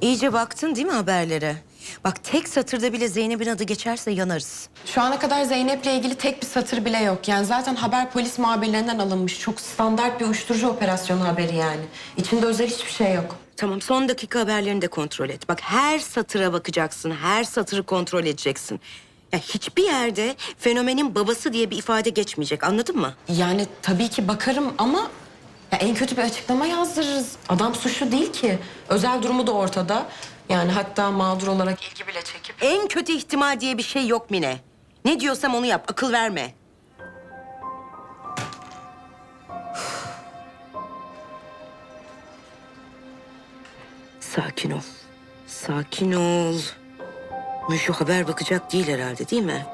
İyice baktın değil mi haberlere? Bak tek satırda bile Zeynep'in adı geçerse yanarız. Şu ana kadar Zeynep'le ilgili tek bir satır bile yok. Yani zaten haber polis muhabirlerinden alınmış. Çok standart bir uyuşturucu operasyonu haberi yani. İçinde özel hiçbir şey yok. Tamam son dakika haberlerini de kontrol et. Bak her satıra bakacaksın, her satırı kontrol edeceksin. Ya hiçbir yerde fenomenin babası diye bir ifade geçmeyecek anladın mı? Yani tabii ki bakarım ama ya en kötü bir açıklama yazdırırız. Adam suçlu değil ki. Özel durumu da ortada. Yani hatta mağdur olarak ilgi bile çekip... En kötü ihtimal diye bir şey yok Mine. Ne diyorsam onu yap, akıl verme. Sakin ol. Sakin ol. Şu haber bakacak değil herhalde değil mi?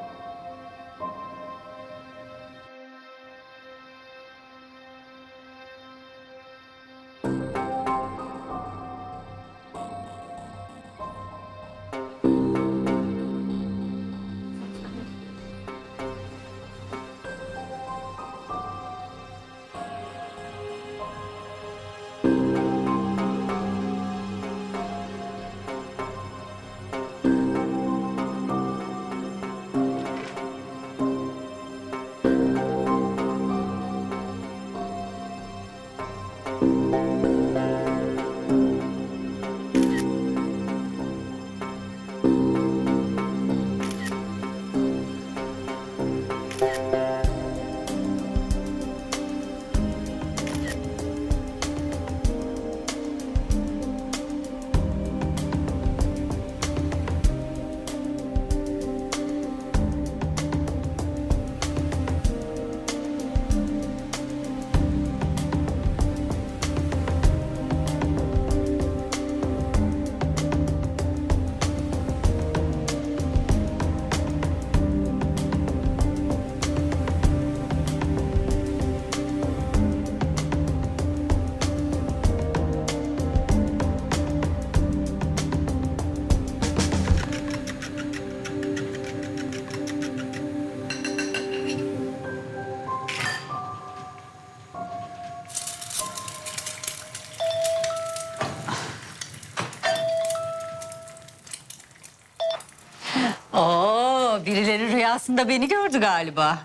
Birileri rüyasında beni gördü galiba.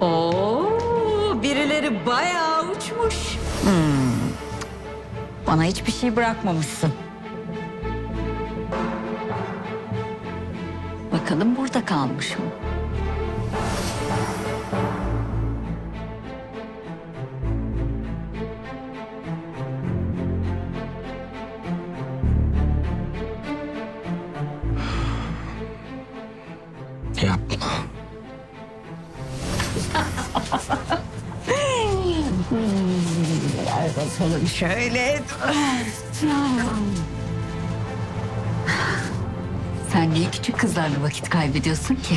Oo, birileri bayağı uçmuş. Hmm. Bana hiçbir şey bırakmamışsın. Bakalım burada kalmış mı? Bakalım şöyle. Sen niye küçük kızlarla vakit kaybediyorsun ki?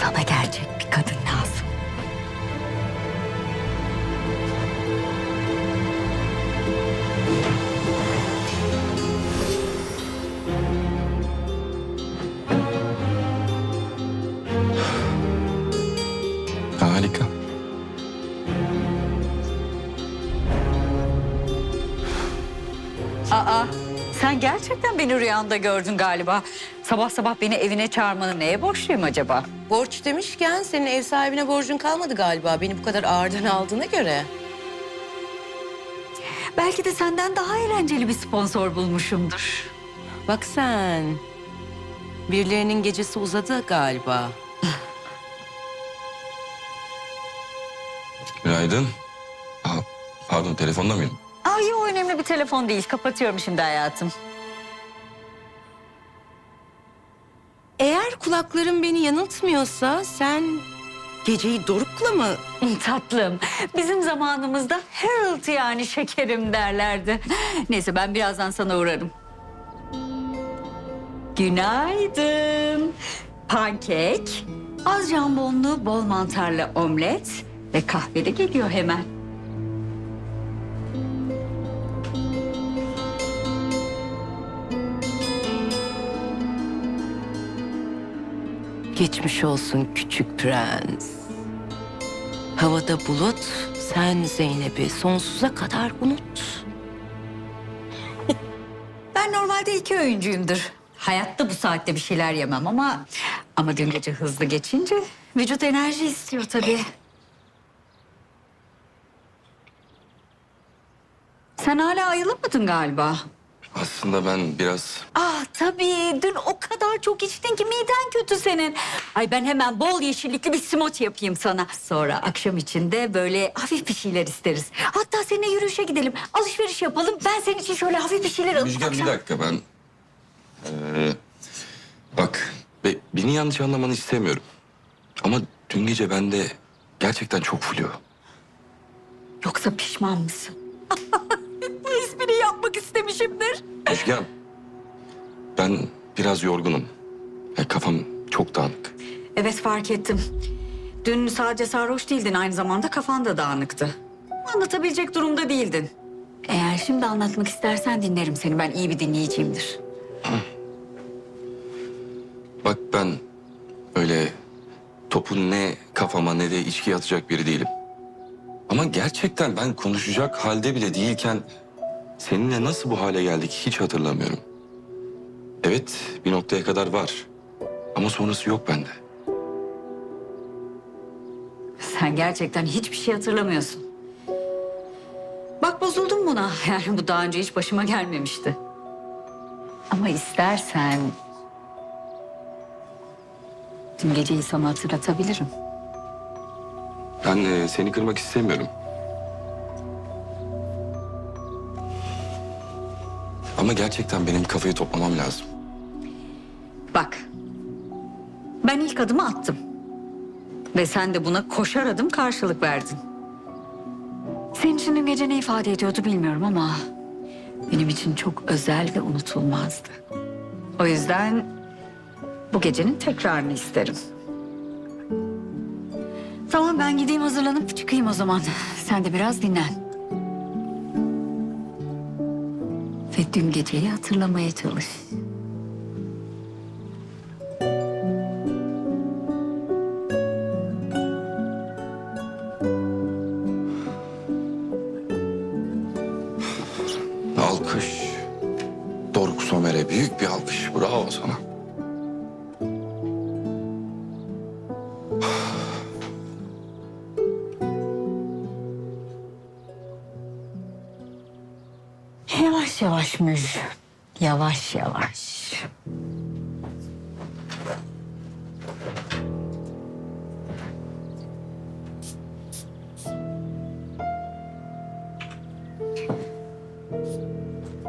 Sana gerçek Aa, sen gerçekten beni rüyanda gördün galiba. Sabah sabah beni evine çağırmanı neye borçluyum acaba? Borç demişken senin ev sahibine borcun kalmadı galiba. Beni bu kadar ağırdan aldığına göre. Belki de senden daha eğlenceli bir sponsor bulmuşumdur. Bak sen. Birilerinin gecesi uzadı galiba. Günaydın. Aa, pardon telefonda mıyım? Ay o önemli bir telefon değil. Kapatıyorum şimdi hayatım. Eğer kulaklarım beni yanıltmıyorsa sen geceyi Doruk'la mı? Tatlım. Bizim zamanımızda Harold yani şekerim derlerdi. Neyse ben birazdan sana uğrarım. Günaydın. Pankek, az jambonlu bol mantarlı omlet ve kahve de geliyor hemen. Geçmiş olsun küçük prens. Havada bulut, sen Zeynep'i sonsuza kadar unut. Ben normalde iki öğüncüyümdür. Hayatta bu saatte bir şeyler yemem ama... Ama dün gece hızlı geçince vücut enerji istiyor tabii. Sen hala ayılamadın galiba. Aslında ben biraz... Ah tabii dün o kadar çok içtin ki miden kötü senin. Ay ben hemen bol yeşillikli bir smoothie yapayım sana. Sonra akşam için de böyle hafif bir şeyler isteriz. Hatta seninle yürüyüşe gidelim. Alışveriş yapalım. Ben senin için şöyle hafif bir şeyler alayım. Müjgan bir dakika ben... Ee, bak be, beni yanlış anlamanı istemiyorum. Ama dün gece bende gerçekten çok flu. Yoksa pişman mısın? Yapmak istemişimdir. Müjgan ben biraz yorgunum. Ya, kafam çok dağınık. Evet fark ettim. Dün sadece sarhoş değildin aynı zamanda kafan da dağınıktı. Anlatabilecek durumda değildin. Eğer şimdi anlatmak istersen dinlerim seni. Ben iyi bir dinleyiciyimdir. Bak ben öyle topun ne kafama ne de içki atacak biri değilim. Ama gerçekten ben konuşacak halde bile değilken seninle nasıl bu hale geldik hiç hatırlamıyorum. Evet bir noktaya kadar var ama sonrası yok bende. Sen gerçekten hiçbir şey hatırlamıyorsun. Bak bozuldum buna. Yani bu daha önce hiç başıma gelmemişti. Ama istersen... Dün geceyi sana hatırlatabilirim. Ben e, seni kırmak istemiyorum. Ama gerçekten benim kafayı toplamam lazım. Bak. Ben ilk adımı attım. Ve sen de buna koşar adım karşılık verdin. Senin için dün gece ne ifade ediyordu bilmiyorum ama... ...benim için çok özel ve unutulmazdı. O yüzden bu gecenin tekrarını isterim. Tamam ben gideyim hazırlanıp çıkayım o zaman. Sen de biraz dinlen. Ve dün geceyi hatırlamaya çalış. Yavaş yavaş.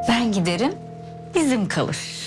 Ben giderim, izim kalır.